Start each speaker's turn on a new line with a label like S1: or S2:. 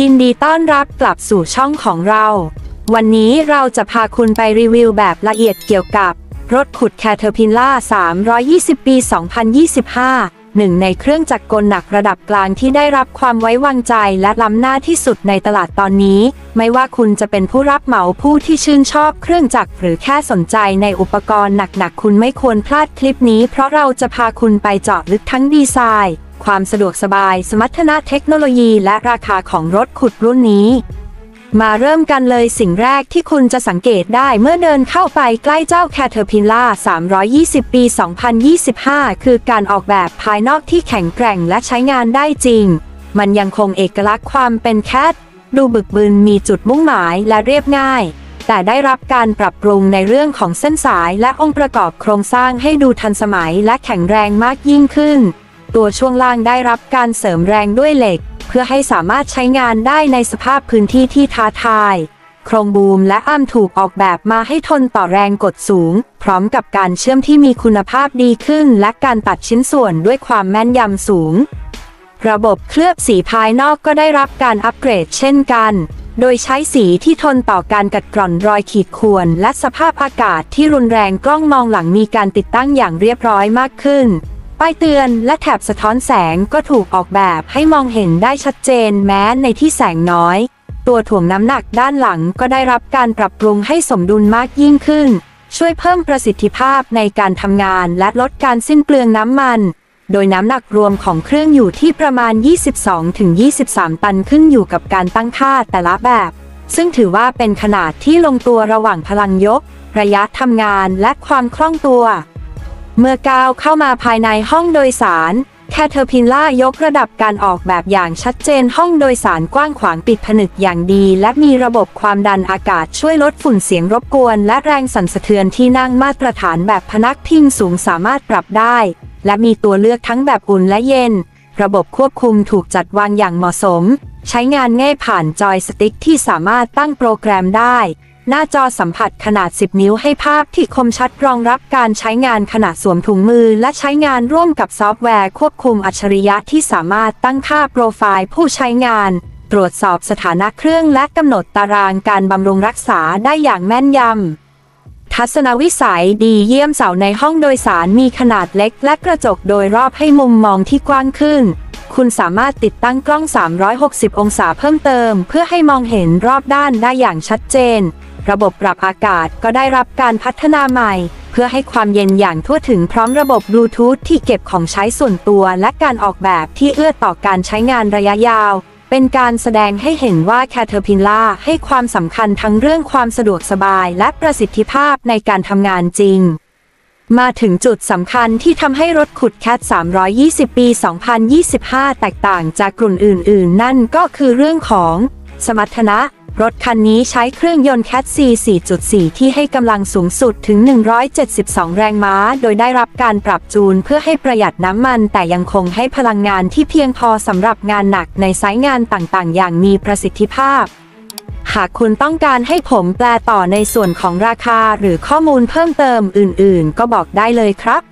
S1: ยินดีต้อนรับกลับสู่ช่องของเรา วันนี้เราจะพาคุณไปรีวิวแบบละเอียดเกี่ยวกับ รถขุด Caterpillar 320 ปี 2025 หนึ่งในเครื่องจักรกลหนักระดับกลางที่ได้รับความไว้วางใจและล้ำหน้าที่สุดในตลาดตอนนี้ ไม่ว่าคุณจะเป็นผู้รับเหมาผู้ที่ชื่นชอบเครื่องจักรหรือแค่สนใจในอุปกรณ์หนักๆ คุณไม่ควรพลาดคลิปนี้ เพราะเราจะพาคุณไปเจาะลึกทั้งดีไซน์ ความสะดวกสบาย สมรรถนะเทคโนโลยีและราคาของรถขุดรุ่นนี้ มาเริ่มกันเลยสิ่งแรกที่คุณจะสังเกตได้เมื่อเดินเข้าไปใกล้เจ้า Caterpillar 320 ปี 2025 คือการออกแบบภายนอกที่แข็งแกร่งและใช้งานได้จริง มันยังคงเอกลักษณ์ความเป็นแคทดูบึกบึนมีจุดมุ่งหมายและเรียบง่าย แต่ได้รับการปรับปรุงในเรื่องของเส้นสายและองค์ประกอบโครงสร้างให้ดูทันสมัยและแข็งแรงมากยิ่งขึ้น ตัวช่วงล่างได้รับการเสริมแรงด้วยเหล็ก เพื่อให้สามารถใช้งานได้ในสภาพพื้นที่ที่ท้าทาย โครงบูมและอ้ํถูกออกแบบมาให้ทนต่อแรงกดสูง พร้อมกับการเชื่อมที่มีคุณภาพดีขึ้น และการตัดชิ้นส่วนด้วยความแม่นยำสูง ระบบเคลือบสีภายนอกก็ได้รับการอัปเกรดเช่นกันโดยใช้สีที่ทนต่อการกัดกร่อนรอยขีดข่วน และสภาพอากาศที่รุนแรงกล้องมองหลังมีการติดตั้งอย่างเรียบร้อยมากขึ้น ป้ายเตือนและแถบสะท้อนแสงก็ถูกออกแบบให้มองเห็นได้ชัดเจนแม้ในที่แสงน้อย ตัวถ่วงน้ำหนักด้านหลังก็ได้รับการปรับปรุงให้สมดุลมากยิ่งขึ้น ช่วยเพิ่มประสิทธิภาพในการทำงานและลดการสิ้นเปลืองน้ำมัน โดยน้ำหนักรวมของเครื่องอยู่ที่ประมาณ 22-23 ตันขึ้นอยู่กับการตั้งค่าแต่ละแบบ ซึ่งถือว่าเป็นขนาดที่ลงตัวระหว่างพลังยก ระยะทำงานและความคล่องตัว เมื่อก้าวเข้ามาภายในห้องโดยสาร แคเทอร์พิลล่ายกระดับการออกแบบอย่างชัดเจนห้องโดยสารกว้างขวางปิดผนึกอย่างดี และมีระบบความดันอากาศช่วยลดฝุ่นเสียงรบกวน และแรงสั่นสะเทือนที่นั่งมาตรฐานแบบพนักพิงสูงสามารถปรับได้ และมีตัวเลือกทั้งแบบอุ่นและเย็น ระบบควบคุมถูกจัดวางอย่างเหมาะสม ใช้งานง่ายผ่านจอยสติ๊กที่สามารถตั้งโปรแกรมได้ หน้าจอสัมผัสขนาด 10 นิ้วให้ภาพที่คมชัดรองรับการใช้งานขณะสวมถุงมือ และใช้งานร่วมกับซอฟต์แวร์ควบคุมอัจฉริยะที่สามารถตั้งค่าโปรไฟล์ผู้ใช้งาน ตรวจสอบสถานะเครื่องและกำหนดตารางการบำรุงรักษาได้อย่างแม่นยำ ทัศนวิสัยดีเยี่ยมเสาในห้องโดยสารมีขนาดเล็กและกระจกโดยรอบให้มุมมองที่กว้างขึ้นคุณสามารถติดตั้งกล้อง 360 องศาเพิ่มเติม เพื่อให้มองเห็นรอบด้านได้อย่างชัดเจน ระบบปรับอากาศก็ได้รับการพัฒนาใหม่ เพื่อให้ความเย็นอย่างทั่วถึงพร้อมระบบบลูทูธที่เก็บของใช้ส่วนตัวและการออกแบบที่เอื้อต่อการใช้งานระยะยาว เป็นการแสดงให้เห็นว่า Caterpillar ให้ความสำคัญทั้งเรื่องความสะดวกสบายและประสิทธิภาพในการทำงานจริงมาถึงจุดสำคัญที่ทำให้รถขุดแคท320 ปี 2025 แตกต่างจากกลุ่นอื่น ๆ นั่นก็คือเรื่องของ สมรรถนะ รถคันนี้ใช้เครื่องยนต์แคท C 4.4 ที่ให้กำลังสูงสุดถึง 172 แรงม้า โดยได้รับการปรับจูนเพื่อให้ประหยัดน้ำมัน แต่ยังคงให้พลังงานที่เพียงพอสำหรับงานหนักในไซต์งานต่างๆ อย่างมีประสิทธิภาพ หากคุณต้องการให้ผมแปลต่อในส่วนของราคาหรือข้อมูลเพิ่มเติมอื่น ๆ ก็บอกได้เลยครับ